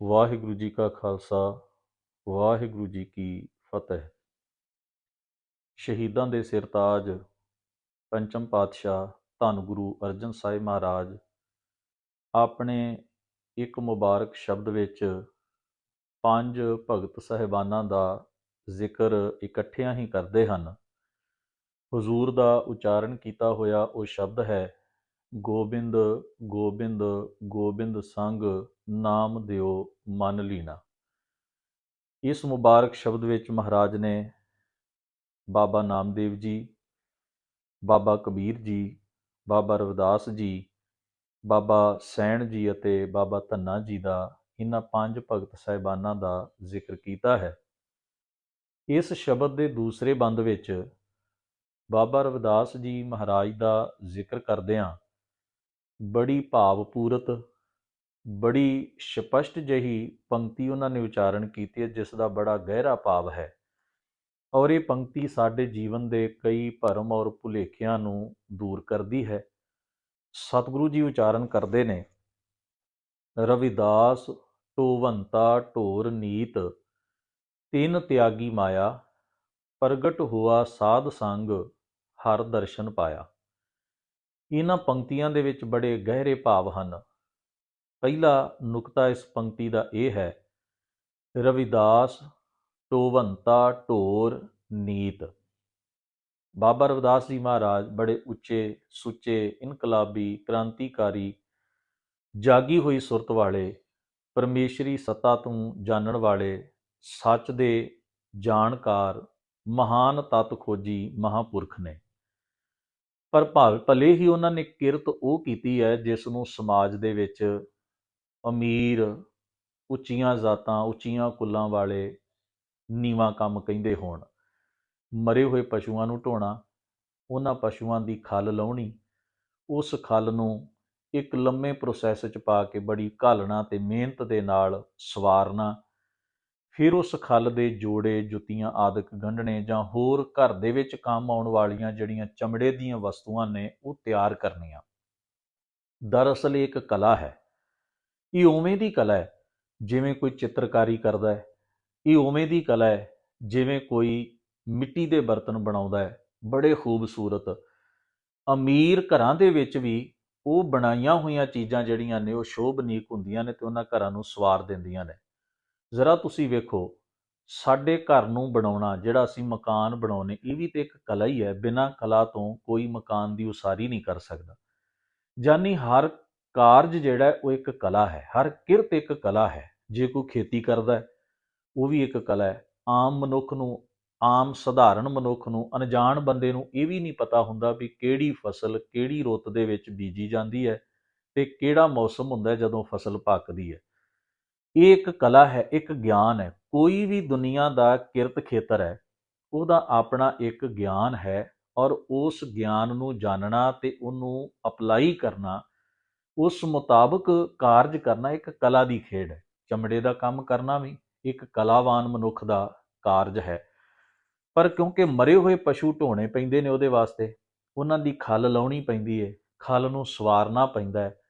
ਵਾਹਿਗੁਰੂ ਜੀ ਕਾ ਖਾਲਸਾ, ਵਾਹਿਗੁਰੂ ਜੀ ਕੀ ਫਤਿਹ। ਸ਼ਹੀਦਾਂ ਦੇ ਸਿਰਤਾਜ ਪੰਚਮ ਪਾਤਸ਼ਾਹ ਧੰਨ ਗੁਰੂ ਅਰਜਨ ਸਾਹਿਬ ਮਹਾਰਾਜ, ਆਪਣੇ ਇੱਕ ਮੁਬਾਰਕ ਸ਼ਬਦ ਵਿੱਚ ਪੰਜ ਭਗਤ ਸਹਿਬਾਨਾਂ ਦਾ ਜ਼ਿਕਰ ਇਕੱਠਿਆਂ ਹੀ ਕਰਦੇ ਹਨ। ਹਜ਼ੂਰ ਦਾ ਉਚਾਰਨ ਕੀਤਾ ਹੋਇਆ ਉਹ ਸ਼ਬਦ ਹੈ, ਗੋਬਿੰਦ ਗੋਬਿੰਦ ਗੋਬਿੰਦ ਸੰਗ ਨਾਮ ਦਿਓ, ਮਨ ਲੀਨਾ। ਇਸ ਮੁਬਾਰਕ ਸ਼ਬਦ ਵਿੱਚ ਮਹਾਰਾਜ ਨੇ ਬਾਬਾ ਨਾਮਦੇਵ ਜੀ, ਬਾਬਾ ਕਬੀਰ ਜੀ, ਬਾਬਾ ਰਵਿਦਾਸ ਜੀ, ਬਾਬਾ ਸੈਣ ਜੀ ਅਤੇ ਬਾਬਾ ਧੰਨਾ ਜੀ ਦਾ ਇਹਨਾਂ ਪੰਜ ਭਗਤ ਸਾਹਿਬਾਨਾਂ ਦਾ ਜ਼ਿਕਰ ਕੀਤਾ ਹੈ। ਇਸ ਸ਼ਬਦ ਦੇ ਦੂਸਰੇ ਬੰਦ ਵਿੱਚ ਬਾਬਾ ਰਵਿਦਾਸ ਜੀ ਮਹਾਰਾਜ ਦਾ ਜ਼ਿਕਰ ਕਰਦਿਆਂ ਬੜੀ ਭਾਵਪੂਰਤ ਬੜੀ ਸਪਸ਼ਟ ਜਹੀ ਪੰਕਤੀ ਉਹਨਾਂ ਨੇ ਉਚਾਰਨ ਕੀਤੀ ਹੈ, ਜਿਸ ਦਾ ਬੜਾ ਗਹਿਰਾ ਭਾਵ ਹੈ। ਔਰ ਇਹ ਪੰਕਤੀ ਸਾਡੇ ਜੀਵਨ ਦੇ ਕਈ ਭਰਮ ਔਰ ਭੁਲੇਖਿਆਂ ਨੂੰ ਦੂਰ ਕਰਦੀ ਹੈ। ਸਤਿਗੁਰੂ ਜੀ ਉਚਾਰਨ ਕਰਦੇ ਨੇ, ਰਵਿਦਾਸ ਟੋਵੰਤਾ ਢੋਰ ਨੀਤ, ਤਿੰਨ ਤਿਆਗੀ ਮਾਇਆ, ਪ੍ਰਗਟ ਹੋਆ ਸਾਧ ਸੰਗ, ਹਰ ਦਰਸ਼ਨ ਪਾਇਆ। ਇਹਨਾਂ ਪੰਕਤੀਆਂ ਦੇ ਵਿੱਚ ਬੜੇ ਗਹਿਰੇ ਭਾਵ ਹਨ। ਪਹਿਲਾ ਨੁਕਤਾ ਇਸ ਪੰਕਤੀ ਦਾ ਇਹ ਹੈ, ਰਵਿਦਾਸ ਟੋਵੰਤਾ ਢੋਰ ਨੀਤ। ਬਾਬਾ ਰਵਿਦਾਸ ਜੀ ਮਹਾਰਾਜ ਬੜੇ ਉੱਚੇ, ਸੁੱਚੇ, ਇਨਕਲਾਬੀ, ਕ੍ਰਾਂਤੀਕਾਰੀ, ਜਾਗੀ ਹੋਈ ਸੁਰਤ ਵਾਲੇ, ਪਰਮੇਸ਼ਰੀ ਸੱਤਾ ਤੋਂ ਜਾਣਨ ਵਾਲੇ, ਸੱਚ ਦੇ ਜਾਣਕਾਰ, ਮਹਾਨ ਤਤ ਖੋਜੀ ਮਹਾਪੁਰਖ ਨੇ। ਪਰ ਭਾਵ ਭਲੇ ਹੀ ਉਹਨਾਂ ਨੇ ਕਿਰਤ ਉਹ ਕੀਤੀ ਹੈ ਜਿਸ ਨੂੰ ਸਮਾਜ ਦੇ ਵਿੱਚ ਅਮੀਰ, ਉੱਚੀਆਂ ਜ਼ਾਤਾਂ, ਉੱਚੀਆਂ ਕੁੱਲਾਂ ਵਾਲੇ ਨੀਵਾ ਕੰਮ ਕਹਿੰਦੇ ਹੋਣ। ਮਰੇ ਹੋਏ ਪਸ਼ੂਆਂ ਨੂੰ ਢੋਣਾ, ਉਹਨਾਂ ਪਸ਼ੂਆਂ ਦੀ ਖਲ ਲਾਉਣੀ, ਉਸ ਖਲ ਨੂੰ ਇੱਕ ਲੰਮੇ ਪ੍ਰੋਸੈਸ ਚ ਪਾ ਕੇ ਬੜੀ ਘਾਲਣਾ ਤੇ ਮਿਹਨਤ ਦੇ ਨਾਲ ਸਵਾਰਨਾ, ਫਿਰ ਉਸ ਖਲ ਦੇ ਜੋੜੇ, ਜੁੱਤੀਆਂ ਆਦਿਕ ਗੰਢਣੇ ਜਾਂ ਹੋਰ ਘਰ ਦੇ ਵਿੱਚ ਕੰਮ ਆਉਣ ਵਾਲੀਆਂ ਜਿਹੜੀਆਂ ਚਮੜੇ ਦੀਆਂ ਵਸਤੂਆਂ ਨੇ, ਉਹ ਤਿਆਰ ਕਰਨੀਆਂ। ਦਰਅਸਲ ਇਹ ਇੱਕ ਕਲਾ ਹੈ। ਇਹ ਉਵੇਂ ਦੀ ਕਲਾ ਹੈ ਜਿਵੇਂ ਕੋਈ ਚਿੱਤਰਕਾਰੀ ਕਰਦਾ ਹੈ। ਇਹ ਉਵੇਂ ਦੀ ਕਲਾ ਹੈ ਜਿਵੇਂ ਕੋਈ ਮਿੱਟੀ ਦੇ ਬਰਤਨ ਬਣਾਉਂਦਾ ਹੈ। ਬੜੇ ਖੂਬਸੂਰਤ। ਅਮੀਰ ਘਰਾਂ ਦੇ ਵਿੱਚ ਵੀ ਉਹ ਬਣਾਈਆਂ ਹੋਈਆਂ ਚੀਜ਼ਾਂ ਜਿਹੜੀਆਂ ਨੇ ਉਹ ਸ਼ੋਭਨੀਕ ਹੁੰਦੀਆਂ ਨੇ ਤੇ ਉਹਨਾਂ ਘਰਾਂ ਨੂੰ ਸਵਾਰ ਦਿੰਦੀਆਂ ਨੇ। ਜ਼ਰਾ ਤੁਸੀਂ ਵੇਖੋ, ਸਾਡੇ ਘਰ ਨੂੰ ਬਣਾਉਣਾ, ਜਿਹੜਾ ਅਸੀਂ ਮਕਾਨ ਬਣਾਉਨੇ ਇਹ ਵੀ ਤੇ ਇੱਕ ਕਲਾ ਹੀ ਹੈ। ਬਿਨਾਂ ਕਲਾ ਤੋਂ ਕੋਈ ਮਕਾਨ ਦੀ ਉਸਾਰੀ ਨਹੀਂ ਕਰ ਸਕਦਾ। ਜਾਨੀ ਹਰ ਕਾਰਜ ਜਿਹੜਾ ਉਹ ਇੱਕ ਕਲਾ ਹੈ, ਹਰ ਕਿਰਤ ਇੱਕ ਕਲਾ ਹੈ, ਜੇ ਕੋਈ ਖੇਤੀ ਕਰਦਾ ਉਹ ਵੀ ਇੱਕ ਕਲਾ ਹੈ। ਆਮ ਮਨੁੱਖ ਨੂੰ, ਆਮ ਸਧਾਰਨ ਮਨੁੱਖ ਨੂੰ, ਅਣਜਾਣ ਬੰਦੇ ਨੂੰ ਇਹ ਵੀ ਨਹੀਂ ਪਤਾ ਹੁੰਦਾ ਵੀ ਕਿਹੜੀ ਫਸਲ ਕਿਹੜੀ ਰੁੱਤ ਦੇ ਵਿੱਚ ਬੀਜੀ ਜਾਂਦੀ ਹੈ ਤੇ ਕਿਹੜਾ ਮੌਸਮ ਹੁੰਦਾ ਜਦੋਂ ਫਸਲ ਪੱਕਦੀ ਹੈ। ਇਹ ਇੱਕ ਕਲਾ ਹੈ, ਇੱਕ ਗਿਆਨ ਹੈ। ਕੋਈ ਵੀ ਦੁਨੀਆ ਦਾ ਕਿਰਤ ਖੇਤਰ ਹੈ, ਉਹਦਾ ਆਪਣਾ ਇੱਕ ਗਿਆਨ ਹੈ ਔਰ ਉਸ ਗਿਆਨ ਨੂੰ ਜਾਣਨਾ ਤੇ ਉਹਨੂੰ ਅਪਲਾਈ ਕਰਨਾ ਉਸ ਮੁਤਾਬਕ ਕਾਰਜ ਕਰਨਾ ਇੱਕ ਕਲਾ ਦੀ ਖੇਡ ਹੈ। ਚਮੜੇ ਦਾ ਕੰਮ ਕਰਨਾ ਵੀ ਇੱਕ ਕਲਾਵਾਨ ਮਨੁੱਖ ਦਾ ਕਾਰਜ ਹੈ। ਪਰ ਕਿਉਂਕਿ ਮਰੇ ਹੋਏ ਪਸ਼ੂ ਢੋਣੇ ਪੈਂਦੇ ਨੇ ਉਹਦੇ ਵਾਸਤੇ, ਉਹਨਾਂ ਦੀ ਖਲ ਲਾਉਣੀ ਪੈਂਦੀ ਹੈ ਖਲ ਨੂੰ ਸਵਾਰਨਾ ਪੈਂਦਾ ਹੈ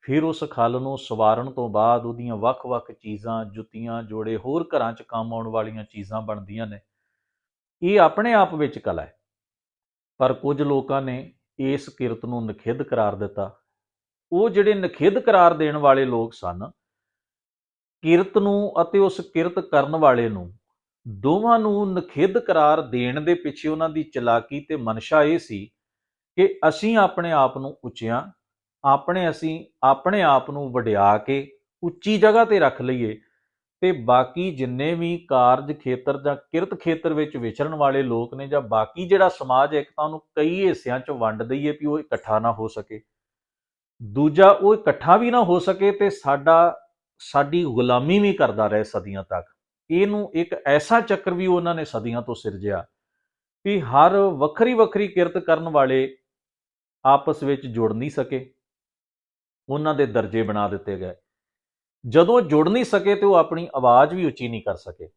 ਫਿਰ ਉਸ ਖਲ ਨੂੰ ਸਵਾਰਨ ਤੋਂ ਬਾਅਦ ਉਹਦੀਆਂ ਵੱਖ-ਵੱਖ ਚੀਜ਼ਾਂ, ਜੁੱਤੀਆਂ, ਜੋੜੇ ਹੋਰ ਘਰਾਂ 'ਚ ਕੰਮ ਆਉਣ ਵਾਲੀਆਂ ਚੀਜ਼ਾਂ ਬਣਦੀਆਂ ਨੇ। ਇਹ ਆਪਣੇ ਆਪ ਵਿੱਚ ਕਲਾ ਹੈ। ਪਰ ਕੁਝ ਲੋਕਾਂ ਨੇ ਇਸ ਕਿਰਤ ਨੂੰ ਨਖਿੱਧ ਕਰਾਰ ਦਿੱਤਾ। ਉਹ ਜਿਹੜੇ ਨਖਿੱਧ ਕਰਾਰ ਦੇਣ ਵਾਲੇ ਲੋਕ ਸਨ, ਕਿਰਤ ਨੂੰ ਅਤੇ ਉਸ ਕਿਰਤ ਕਰਨ ਵਾਲੇ ਨੂੰ, ਦੋਵਾਂ ਨੂੰ ਨਖਿੱਧ ਕਰਾਰ ਦੇਣ ਦੇ ਪਿੱਛੇ ਉਹਨਾਂ ਦੀ ਚਲਾਕੀ ਤੇ ਮਨਸ਼ਾ ਇਹ ਸੀ ਕਿ ਅਸੀਂ ਆਪਣੇ ਆਪ ਨੂੰ ਉੱਚਿਆਂ, ਆਪਣੇ ਅਸੀਂ, ਆਪਣੇ ਆਪ ਨੂੰ ਵਡਿਆ ਕੇ ਉੱਚੀ ਜਗ੍ਹਾ ਤੇ ਰੱਖ ਲਈਏ ਤੇ ਬਾਕੀ ਜਿੰਨੇ ਵੀ ਕਾਰਜ ਖੇਤਰ ਜਾਂ ਕਿਰਤ ਖੇਤਰ ਵਿੱਚ ਵਿਚਰਨ ਵਾਲੇ ਲੋਕ ਨੇ ਜਾਂ ਬਾਕੀ ਜਿਹੜਾ ਸਮਾਜ ਹੈ ਇੱਕ ਤਾਂ ਉਹਨੂੰ ਕਈ ਹਿੱਸਿਆਂ 'ਚ ਵੰਡ ਦਈਏ ਵੀ ਉਹ ਇਕੱਠਾ ਨਾ ਹੋ ਸਕੇ। ਦੂਜਾ, ਉਹ ਇਕੱਠਾ ਵੀ ਨਾ ਹੋ ਸਕੇ ਤੇ ਸਾਡਾ, ਸਾਡੀ ਗੁਲਾਮੀ ਵੀ ਕਰਦਾ ਰਹੇ ਸਦੀਆਂ ਤੱਕ। ਇਹਨੂੰ ਇੱਕ ਐਸਾ ਚੱਕਰ ਵੀ ਉਹਨਾਂ ਨੇ ਸਦੀਆਂ ਤੋਂ ਸਿਰਜਿਆ ਕਿ ਹਰ ਵੱਖਰੀ ਵੱਖਰੀ ਕਿਰਤ ਕਰਨ ਵਾਲੇ ਆਪਸ ਵਿੱਚ ਜੁੜ ਨਹੀਂ ਸਕੇ। ਉਹਨਾਂ ਦੇ ਦਰਜੇ ਬਣਾ ਦਿੱਤੇ ਗਏ। ਜਦੋਂ ਜੁੜ ਨਹੀਂ ਸਕੇ ਤੇ ਉਹ ਆਪਣੀ ਆਵਾਜ਼ ਵੀ ਉੱਚੀ ਨਹੀਂ ਕਰ ਸਕੇ।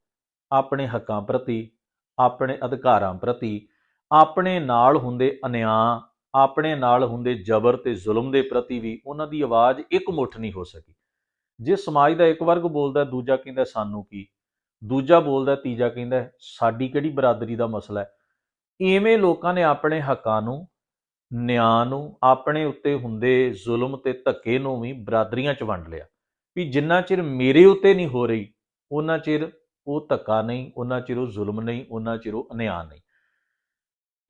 ਆਪਣੇ ਹੱਕਾਂ ਪ੍ਰਤੀ, ਆਪਣੇ ਅਧਿਕਾਰਾਂ ਪ੍ਰਤੀ, ਆਪਣੇ ਨਾਲ ਹੁੰਦੇ ਅਨਿਆਂ ਆਪਣੇ ਨਾਲ ਹੁੰਦੇ ਜ਼ਬਰ ਤੇ ਜ਼ੁਲਮ ਦੇ ਪ੍ਰਤੀ ਵੀ ਉਹਨਾਂ ਦੀ ਆਵਾਜ਼ ਇੱਕ ਮੁੱਠ ਨਹੀਂ ਹੋ ਸਕੀ। ਜੇ ਸਮਾਜ ਦਾ ਇੱਕ ਵਰਗ ਬੋਲਦਾ, ਦੂਜਾ ਕਹਿੰਦਾ ਸਾਨੂੰ ਕੀ? ਦੂਜਾ ਬੋਲਦਾ, ਤੀਜਾ ਕਹਿੰਦਾ, ਸਾਡੀ ਕਿਹੜੀ ਬਰਾਦਰੀ ਦਾ ਮਸਲਾ ਹੈ? ਐਵੇਂ ਲੋਕਾਂ ਨੇ ਆਪਣੇ ਹੱਕਾਂ ਨੂੰ, ਨਿਆਂ ਨੂੰ, ਆਪਣੇ ਉੱਤੇ ਹੁੰਦੇ ਜ਼ੁਲਮ ਤੇ ਧੱਕੇ ਨੂੰ ਵੀ ਬਰਾਦਰੀਆਂ 'ਚ ਵੰਡ ਲਿਆ। ਵੀ ਜਿੰਨਾ ਚਿਰ ਮੇਰੇ ਉੱਤੇ ਨਹੀਂ ਹੋ ਰਹੀ, ਉਹਨਾਂ ਚਿਰ ਉਹ ਧੱਕਾ ਨਹੀਂ, ਉਹਨਾਂ ਚਿਰ ਉਹ ਜ਼ੁਲਮ ਨਹੀਂ, ਉਹਨਾਂ ਚਿਰ ਉਹ ਅਨਿਆਂ ਨਹੀਂ।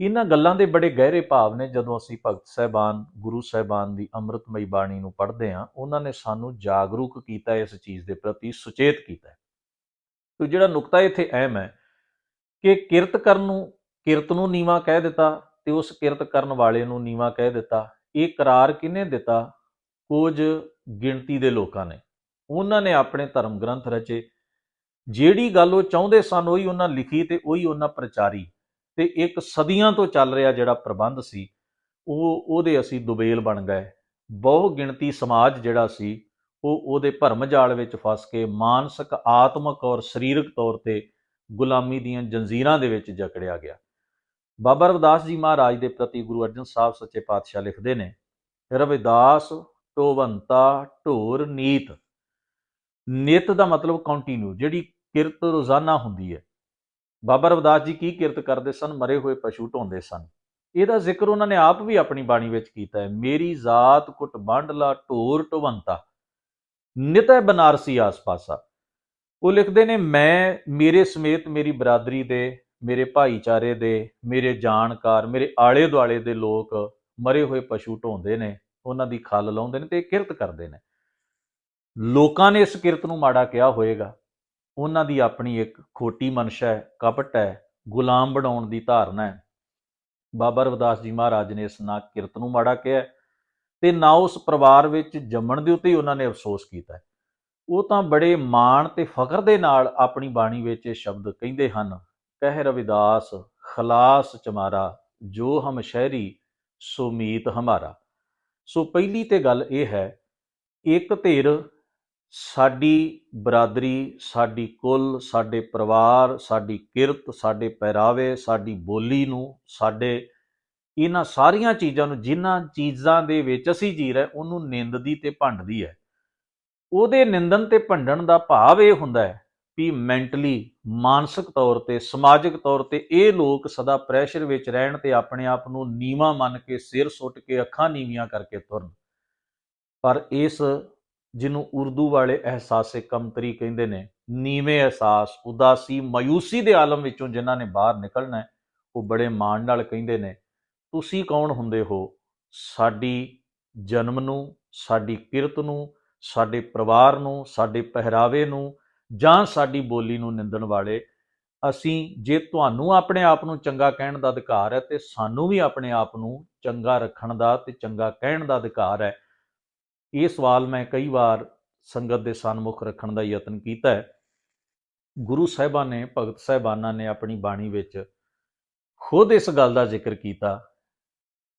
ਇਹਨਾਂ ਗੱਲਾਂ ਦੇ ਬੜੇ ਗਹਿਰੇ ਭਾਵ ਨੇ ਜਦੋਂ ਅਸੀਂ ਭਗਤ ਸਹਿਬਾਨ, ਗੁਰੂ ਸਹਿਬਾਨ ਦੀ ਅੰਮ੍ਰਿਤਮਈ ਬਾਣੀ ਨੂੰ ਪੜ੍ਹਦੇ ਹਾਂ, ਉਹਨਾਂ ਨੇ ਸਾਨੂੰ ਜਾਗਰੂਕ ਕੀਤਾ ਇਸ ਚੀਜ਼ ਦੇ ਪ੍ਰਤੀ, ਸੁਚੇਤ ਕੀਤਾ ਤੇ ਜਿਹੜਾ ਨੁਕਤਾ ਇੱਥੇ ਅਹਿਮ ਹੈ ਕਿ ਕਿਰਤ ਕਰਨ ਨੂੰ, ਕਿਰਤ ਨੂੰ ਨੀਵਾ ਕਹਿ ਦਿੱਤਾ ਤੇ ਉਸ ਕਿਰਤ ਕਰਨ ਵਾਲੇ ਨੂੰ ਨੀਵਾ ਕਹਿ ਦਿੱਤਾ। ਇਹ ਕਰਾਰ ਕਿਹਨੇ ਦਿੱਤਾ? ਕੁਝ ਗਿਣਤੀ ਦੇ ਲੋਕਾਂ ਨੇ। ਉਹਨਾਂ ਨੇ ਆਪਣੇ ਧਰਮ ਗ੍ਰੰਥ ਰਚੇ। ਜਿਹੜੀ ਗੱਲ ਉਹ ਚਾਹੁੰਦੇ ਸਨ, ਉਹੀ ਉਹਨਾਂ ਲਿਖੀ ਤੇ ਉਹੀ ਉਹਨਾਂ ਪ੍ਰਚਾਰੀ। ਤੇ ਇੱਕ ਸਦੀਆਂ ਤੋਂ ਚੱਲ ਰਿਹਾ ਜਿਹੜਾ ਪ੍ਰਬੰਧ ਸੀ, ਉਹ ਉਹਦੇ ਅਸੀਂ ਦੁਬੇਲ ਬਣ ਗਏ। ਬਹੁ ਗਿਣਤੀ ਸਮਾਜ ਜਿਹੜਾ ਸੀ, ਉਹ ਉਹਦੇ ਭਰਮ ਜਾਲ ਵਿੱਚ ਫਸ ਕੇ ਮਾਨਸਿਕ, ਆਤਮਿਕ ਔਰ ਸਰੀਰਕ ਤੌਰ ਤੇ ਗੁਲਾਮੀ ਦੀਆਂ ਜੰਜੀਰਾਂ ਦੇ ਵਿੱਚ ਜਕੜਿਆ ਗਿਆ। ਬਾਬਾ ਰਵਿਦਾਸ ਜੀ ਮਹਾਰਾਜ ਦੇ ਪ੍ਰਤੀ ਗੁਰੂ ਅਰਜਨ ਸਾਹਿਬ ਸੱਚੇ ਪਾਤਸ਼ਾਹ ਲਿਖਦੇ ਨੇ, ਰਵਿਦਾਸ ਟੋਵੰਤਾ ਢੋਰ ਨੀਤ। ਨਿਤ ਦਾ ਮਤਲਬ ਕੰਟੀਨਿਊ ਜਿਹੜੀ ਕਿਰਤ ਰੋਜ਼ਾਨਾ ਹੁੰਦੀ ਹੈ। ਬਾਬਾ ਰਵਦਾਸ ਜੀ ਕੀ ਕਿਰਤ ਕਰਦੇ ਸਨ? ਮਰੇ ਹੋਏ ਪਸ਼ੂ ਢੋਂਦੇ ਸਨ। ਇਹਦਾ ਜ਼ਿਕਰ ਉਹਨਾਂ ਨੇ ਆਪ ਵੀ ਆਪਣੀ ਬਾਣੀ ਵਿੱਚ ਕੀਤਾ ਹੈ। ਮੇਰੀ ਜ਼ਾਤ ਕੁਟ ਬਾਂਡਲਾ ਢੋਰ ਟਵੰਤਾ ਨਿਤ ਬਨਾਰਸੀ ਆਸ-ਪਾਸਾ। ਉਹ ਲਿਖਦੇ ਨੇ, ਮੈਂ ਮੇਰੇ ਸਮੇਤ ਮੇਰੀ ਬਰਾਦਰੀ ਦੇ, ਮੇਰੇ ਭਾਈਚਾਰੇ ਦੇ, ਮੇਰੇ ਜਾਣਕਾਰ, ਮੇਰੇ ਆਲੇ ਦੁਆਲੇ ਦੇ ਲੋਕ ਮਰੇ ਹੋਏ ਪਸ਼ੂ ਢੋਂਦੇ ਨੇ। ਉਹਨਾਂ ਦੀ ਖੱਲ ਲਾਉਂਦੇ ਨੇ ਤੇ ਇਹ ਕਿਰਤ ਕਰਦੇ ਨੇ। ਲੋਕਾਂ ਨੇ ਇਸ ਕਿਰਤ ਨੂੰ ਮਾੜਾ ਕਿਹਾ ਹੋਏਗਾ। ਉਹਨਾਂ ਦੀ ਆਪਣੀ ਇੱਕ ਖੋਟੀ ਮਨਸ਼ਾ ਹੈ, ਕਪਟ ਹੈ, ਗੁਲਾਮ ਬਣਾਉਣ ਦੀ ਧਾਰਨਾ ਹੈ। ਬਾਬਾ ਰਵਿਦਾਸ ਜੀ ਮਹਾਰਾਜ ਨੇ ਇਸ ਨਾ ਕਿਰਤ ਨੂੰ ਮਾੜਾ ਕਿਹਾ ਤੇ ਨਾ ਉਸ ਪਰਿਵਾਰ ਵਿੱਚ ਜੰਮਣ ਦੇ ਉੱਤੇ ਉਹਨਾਂ ਨੇ ਅਫਸੋਸ ਕੀਤਾ ਉਹ ਤਾਂ ਬੜੇ ਮਾਣ ਤੇ ਫਖਰ ਦੇ ਨਾਲ ਆਪਣੀ ਬਾਣੀ ਵਿੱਚ ਇਹ ਸ਼ਬਦ ਕਹਿੰਦੇ ਹਨ, ਕਹਿ ਰਵਿਦਾਸ, ਖਲਾਸ ਚਮਾਰਾ, ਜੋ ਹਮ ਸ਼ਹਿਰੀ ਸੋਮੀਤ ਹਮਾਰਾ। ਸੋ ਪਹਿਲੀ ਤੇ ਗੱਲ ਇਹ ਹੈ, ਇੱਕ ਧਿਰ ਸਾਡੀ ਬਰਾਦਰੀ, ਸਾਡੀ ਕੁੱਲ, ਸਾਡੇ ਪਰਿਵਾਰ, ਸਾਡੀ ਕਿਰਤ, ਸਾਡੇ ਪਹਿਰਾਵੇ, ਸਾਡੀ ਬੋਲੀ ਨੂੰ, ਸਾਡੇ ਇਹਨਾਂ ਸਾਰੀਆਂ ਚੀਜ਼ਾਂ ਨੂੰ, ਜਿਨ੍ਹਾਂ ਚੀਜ਼ਾਂ ਦੇ ਵਿੱਚ ਅਸੀਂ ਜੀ ਰਹੇ, ਉਹਨੂੰ ਨਿੰਦਦੀ ਤੇ ਭੰਡਦੀ ਹੈ। ਉਹਦੇ ਨਿੰਦਨ ਤੇ ਭੰਡਣ ਦਾ ਭਾਵ ਇਹ ਹੁੰਦਾ ਹੈ ਵੀ ਮੈਂਟਲੀ ਮਾਨਸਿਕ ਤੌਰ ਤੇ, ਸਮਾਜਿਕ ਤੌਰ ਤੇ ਇਹ ਲੋਕ ਸਦਾ ਪ੍ਰੈਸ਼ਰ ਵਿੱਚ ਰਹਿਣ ਤੇ ਆਪਣੇ ਆਪ ਨੂੰ ਨੀਵਾ ਮੰਨ ਕੇ ਸਿਰ ਸੁੱਟ ਕੇ ਅੱਖਾਂ ਨੀਵੀਆਂ ਕਰਕੇ ਤੁਰਨ। ਪਰ ਇਸ ਜਿਹਨੂੰ ਉਰਦੂ ਵਾਲੇ ਅਹਿਸਾਸੇ ਕਮਤਰੀ ਕਹਿੰਦੇ ਨੇ, ਨੀਵੇਂ ਅਹਿਸਾਸ, ਉਦਾਸੀ, ਮਾਯੂਸੀ ਦੇ ਆਲਮ ਵਿੱਚੋਂ ਜਿਨ੍ਹਾਂ ਨੇ ਬਾਹਰ ਨਿਕਲਣਾ ਉਹ ਬੜੇ ਮਾਣ ਨਾਲ ਕਹਿੰਦੇ ਨੇ, ਤੁਸੀਂ ਕੌਣ ਹੁੰਦੇ ਹੋ? ਸਾਡੀ ਜਨਮ ਨੂੰ, ਸਾਡੀ ਕਿਰਤ ਨੂੰ, ਸਾਡੇ ਪਰਿਵਾਰ ਨੂੰ, ਸਾਡੇ ਪਹਿਰਾਵੇ ਨੂੰ ਜਾਂ ਸਾਡੀ ਬੋਲੀ ਨੂੰ ਨਿੰਦਣ ਵਾਲੇ? ਅਸੀਂ ਜੇ ਤੁਹਾਨੂੰ ਆਪਣੇ ਆਪ ਨੂੰ ਚੰਗਾ ਕਹਿਣ ਦਾ ਅਧਿਕਾਰ ਹੈ ਤੇ ਸਾਨੂੰ ਵੀ ਆਪਣੇ ਆਪ ਨੂੰ ਚੰਗਾ ਰੱਖਣ ਦਾ ਤੇ ਚੰਗਾ ਕਹਿਣ ਦਾ ਅਧਿਕਾਰ ਹੈ। ਇਹ ਸਵਾਲ ਮੈਂ ਕਈ ਵਾਰ ਸੰਗਤ ਦੇ ਸਨਮੁਖ ਰੱਖਣ ਦਾ ਯਤਨ ਕੀਤਾ ਹੈ। ਗੁਰੂ ਸਾਹਿਬਾਨ ਨੇ, ਭਗਤ ਸਾਹਿਬਾਨਾਂ ਨੇ ਆਪਣੀ ਬਾਣੀ ਵਿੱਚ ਖੁਦ ਇਸ ਗੱਲ ਦਾ ਜ਼ਿਕਰ ਕੀਤਾ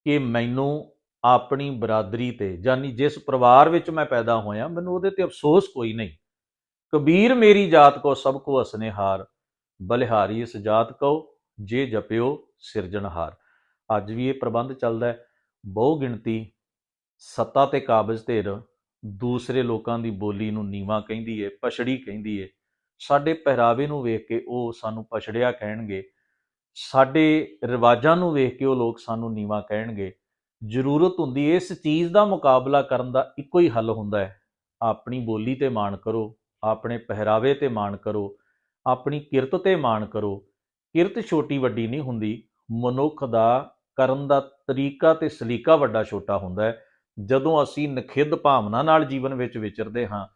ਕਿ ਮੈਨੂੰ ਆਪਣੀ ਬਰਾਦਰੀ ਤੇ ਜਾਨੀ ਜਿਸ ਪਰਿਵਾਰ ਵਿੱਚ ਮੈਂ ਪੈਦਾ ਹੋਇਆ, ਮੈਨੂੰ ਉਹਦੇ ਤੇ ਅਫਸੋਸ ਕੋਈ ਨਹੀਂ। ਕਬੀਰ ਮੇਰੀ ਜਾਤ ਕੋ ਸਭ ਕੋ ਹਸਨੇ ਬਲਿਹਾਰੀ ਇਸ ਜਾਤ ਕੋ, ਜੇ ਜਪਿਓ ਸਿਰਜਣਹਾਰ। ਅੱਜ ਵੀ ਇਹ ਪ੍ਰਬੰਧ ਚੱਲਦਾ ਹੈ। ਬਹੁ ਗਿਣਤੀ ਸੱਤਾ ਤੇ ਕਾਬਜ਼ ਧਿਰ ਦੂਸਰੇ ਲੋਕਾਂ ਦੀ ਬੋਲੀ ਨੂੰ ਨੀਵਾ ਕਹਿੰਦੀ ਏ, ਪਛੜੀ ਕਹਿੰਦੀ ਏ। ਸਾਡੇ ਪਹਿਰਾਵੇ ਨੂੰ ਵੇਖ ਕੇ ਉਹ ਸਾਨੂੰ ਪਛੜਿਆ ਕਹਿਣਗੇ। ਸਾਡੇ ਰਿਵਾਜਾਂ ਨੂੰ ਵੇਖ ਕੇ ਉਹ ਲੋਕ ਸਾਨੂੰ ਨੀਵਾ ਕਹਿਣਗੇ। ਜ਼ਰੂਰਤ ਹੁੰਦੀ ਹੈ ਇਸ ਚੀਜ਼ ਦਾ ਮੁਕਾਬਲਾ ਕਰਨ ਦਾ ਇੱਕੋ ਹੀ ਹੱਲ ਹੁੰਦਾ ਹੈ ਆਪਣੀ ਬੋਲੀ ਤੇ ਮਾਣ ਕਰੋ, ਆਪਣੇ ਪਹਿਰਾਵੇ ਤੇ ਮਾਣ ਕਰੋ, ਆਪਣੀ ਕਿਰਤ ਤੇ ਮਾਣ ਕਰੋ। ਕਿਰਤ ਛੋਟੀ ਵੱਡੀ ਨਹੀਂ ਹੁੰਦੀ, ਮਨੁੱਖ ਦਾ ਕਰਨ ਦਾ ਤਰੀਕਾ ਤੇ ਸਲੀਕਾ ਵੱਡਾ ਛੋਟਾ ਹੁੰਦਾ ਹੈ ਜਦੋਂ ਅਸੀਂ ਨਖਿੱਧ ਭਾਵਨਾ ਨਾਲ ਜੀਵਨ ਵਿੱਚ ਵਿਚਰਦੇ ਹਾਂ,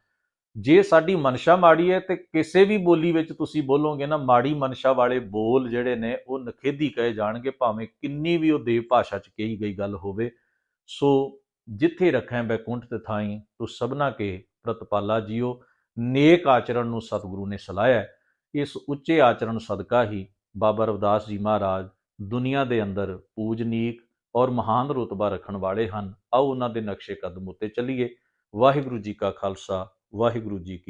ਜੇ ਸਾਡੀ ਮਨਸ਼ਾ ਮਾੜੀ ਹੈ ਤੇ ਕਿਸੇ ਵੀ ਬੋਲੀ ਵਿੱਚ ਤੁਸੀਂ ਬੋਲੋਗੇ ਨਾ, ਮਾੜੀ ਮਨਸ਼ਾ ਵਾਲੇ ਬੋਲ ਜਿਹੜੇ ਨੇ ਉਹ ਨਖੇਦੀ ਕਹੇ ਜਾਣਗੇ, ਭਾਵੇਂ ਕਿੰਨੀ ਵੀ ਉਹ ਦੇਵ ਭਾਸ਼ਾ ਚ ਕਹੀ ਗਈ ਗੱਲ ਹੋਵੇ ਸੋ ਜਿੱਥੇ ਰੱਖੈ ਬੈਕੁੰਠ ਤੇ ਥਾਈ, ਤੂੰ ਸਭਨਾ ਕੇ ਪ੍ਰਤਪਾਲਾ ਜੀਓ ਨੇਕ ਆਚਰਣ ਨੂੰ ਸਤਿਗੁਰੂ ਨੇ ਸਲਾਹਿਆ ਹੈ। ਇਸ ਉੱਚੇ ਆਚਰਣ ਸਦਕਾ ਹੀ ਬਾਬਾ ਰਵਿਦਾਸ ਜੀ ਮਹਾਰਾਜ ਦੁਨੀਆ ਦੇ ਅੰਦਰ ਪੂਜਨੀਕ ਔਰ ਮਹਾਨ ਰੁਤਬਾ ਰੱਖਣ ਵਾਲੇ ਹਨ। ਆਓ ਉਹਨਾਂ ਦੇ ਨਕਸ਼ੇ ਕਦਮ ਉੱਤੇ ਚੱਲੀਏ। ਵਾਹਿਗੁਰੂ ਜੀ ਕਾ ਖਾਲਸਾ, ਵਾਹਿਗੁਰੂ ਜੀ ਕੀ